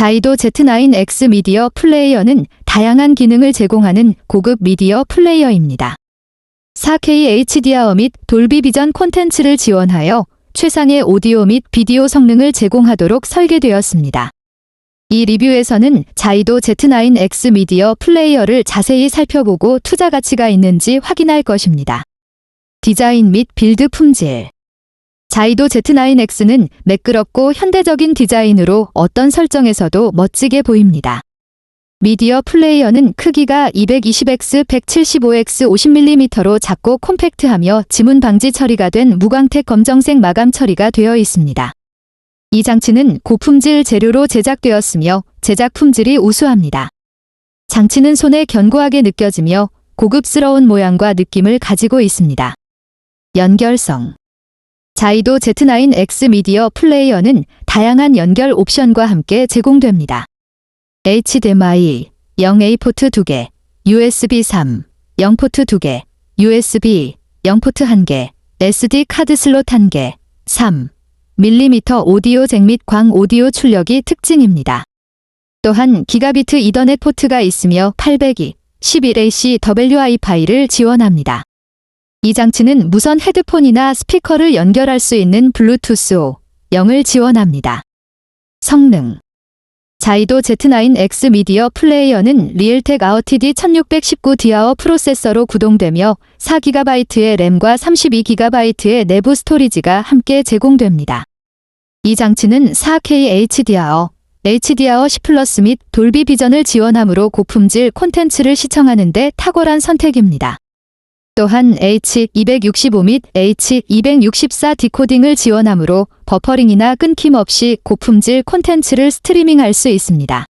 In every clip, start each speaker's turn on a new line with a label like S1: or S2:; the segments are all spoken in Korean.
S1: 자이도 Z9X 미디어 플레이어는 다양한 기능을 제공하는 고급 미디어 플레이어입니다. 4K HDR 및 돌비 비전 콘텐츠를 지원하여 최상의 오디오 및 비디오 성능을 제공하도록 설계되었습니다. 이 리뷰에서는 자이도 Z9X 미디어 플레이어를 자세히 살펴보고 투자 가치가 있는지 확인할 것입니다. 디자인 및 빌드 품질 자이도 Z9X는 매끄럽고 현대적인 디자인으로 어떤 설정에서도 멋지게 보입니다. 미디어 플레이어는 크기가 220x 175x 50mm로 작고 콤팩트하며 지문 방지 처리가 된 무광택 검정색 마감 처리가 되어 있습니다. 이 장치는 고품질 재료로 제작되었으며 제작 품질이 우수합니다. 장치는 손에 견고하게 느껴지며 고급스러운 모양과 느낌을 가지고 있습니다. 연결성 자이도 Z9X 미디어 플레이어는 다양한 연결 옵션과 함께 제공됩니다. HDMI 0A 포트 2개, USB 3, 0 포트 2개, USB 0 포트 1개, SD 카드 슬롯 1개, 3 mm 오디오 잭 및 광 오디오 출력이 특징입니다. 또한 기가비트 이더넷 포트가 있으며 802, 11AC WI-Fi를 지원합니다. 이 장치는 무선 헤드폰이나 스피커를 연결할 수 있는 블루투스 5, 0을 지원합니다. 성능 자이도 Z9X 미디어 플레이어는 리얼텍 아우티디 1619 디아어 프로세서로 구동되며 4GB의 램과 32GB의 내부 스토리지가 함께 제공됩니다. 이 장치는 4K HDR, HDR 10 플러스 및 돌비 비전을 지원하므로 고품질 콘텐츠를 시청하는 데 탁월한 선택입니다. 또한 H265 및 H264 디코딩을 지원하므로 버퍼링이나 끊김 없이 고품질 콘텐츠를 스트리밍할 수 있습니다.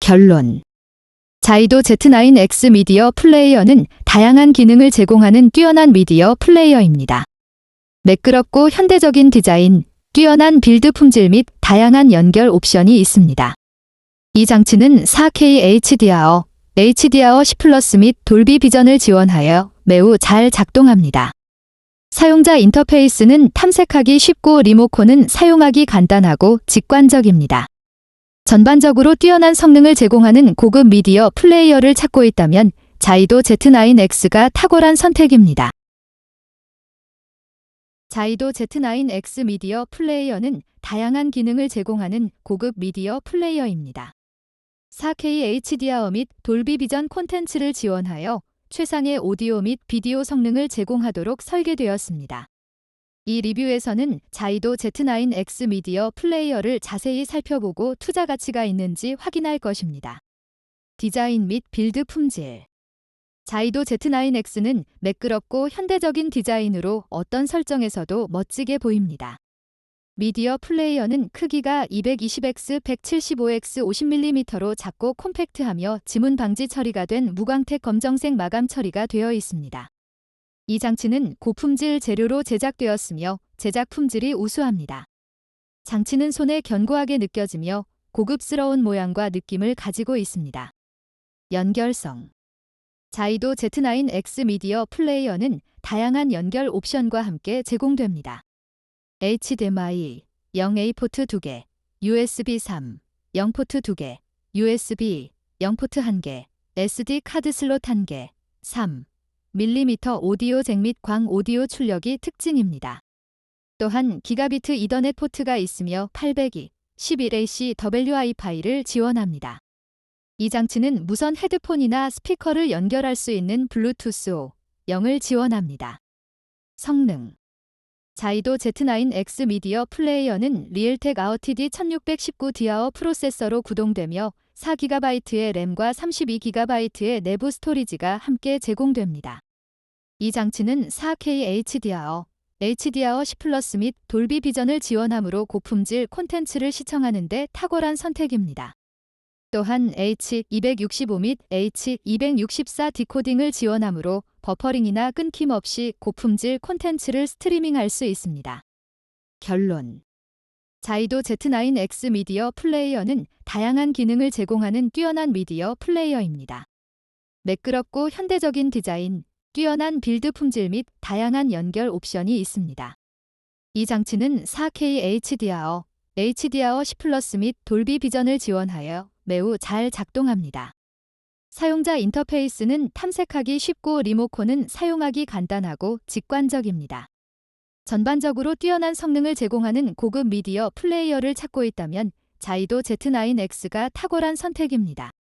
S1: 결론 자이도 Z9X 미디어 플레이어는 다양한 기능을 제공하는 뛰어난 미디어 플레이어입니다. 매끄럽고 현대적인 디자인, 뛰어난 빌드 품질 및 다양한 연결 옵션이 있습니다. 이 장치는 4K HDR, HDR 10 플러스 및 돌비 비전을 지원하여 매우 잘 작동합니다. 사용자 인터페이스는 탐색하기 쉽고 리모컨은 사용하기 간단하고 직관적입니다. 전반적으로 뛰어난 성능을 제공하는 고급 미디어 플레이어를 찾고 있다면 자이도 Z9X가 탁월한 선택입니다. 자이도 Z9X 미디어 플레이어는 다양한 기능을 제공하는 고급 미디어 플레이어입니다. 4K HDR 및 돌비 비전 콘텐츠를 지원하여 최상의 오디오 및 비디오 성능을 제공하도록 설계되었습니다. 이 리뷰에서는 자이도 Z9X 미디어 플레이어를 자세히 살펴보고 투자 가치가 있는지 확인할 것입니다. 디자인 및 빌드 품질 자이도 Z9X는 매끄럽고 현대적인 디자인으로 어떤 설정에서도 멋지게 보입니다. 미디어 플레이어는 크기가 220x 175x 50mm로 작고 콤팩트하며 지문 방지 처리가 된 무광택 검정색 마감 처리가 되어 있습니다. 이 장치는 고품질 재료로 제작되었으며 제작 품질이 우수합니다. 장치는 손에 견고하게 느껴지며 고급스러운 모양과 느낌을 가지고 있습니다. 연결성 자이도 Z9X 미디어 플레이어는 다양한 연결 옵션과 함께 제공됩니다. HDMI 0A 포트 2개, USB 3, 0 포트 2개, USB 0 포트 1개, SD 카드 슬롯 1개, 3 mm 오디오 잭 및 광 오디오 출력이 특징입니다. 또한 기가비트 이더넷 포트가 있으며 802, 11AC WI-Fi를 지원합니다. 이 장치는 무선 헤드폰이나 스피커를 연결할 수 있는 블루투스 5, 0을 지원합니다. 성능 자이도 Z9X 미디어 플레이어는 리얼텍 아우티디 1619 디아어 프로세서로 구동되며 4GB의 램과 32GB의 내부 스토리지가 함께 제공됩니다. 이 장치는 4K HDR, HDR 10 플러스 및 돌비 비전을 지원하므로 고품질 콘텐츠를 시청하는 데 탁월한 선택입니다. 또한 H265 및 H264 디코딩을 지원하므로 버퍼링이나 끊김 없이 고품질 콘텐츠를 스트리밍할 수 있습니다. 결론 자이도 Z9X 미디어 플레이어는 다양한 기능을 제공하는 뛰어난 미디어 플레이어입니다. 매끄럽고 현대적인 디자인, 뛰어난 빌드 품질 및 다양한 연결 옵션이 있습니다. 이 장치는 4K HDR, HDR 10 플러스 및 돌비 비전을 지원하여 매우 잘 작동합니다. 사용자 인터페이스는 탐색하기 쉽고 리모컨은 사용하기 간단하고 직관적입니다. 전반적으로 뛰어난 성능을 제공하는 고급 미디어 플레이어를 찾고 있다면 자이도 Z9X가 탁월한 선택입니다.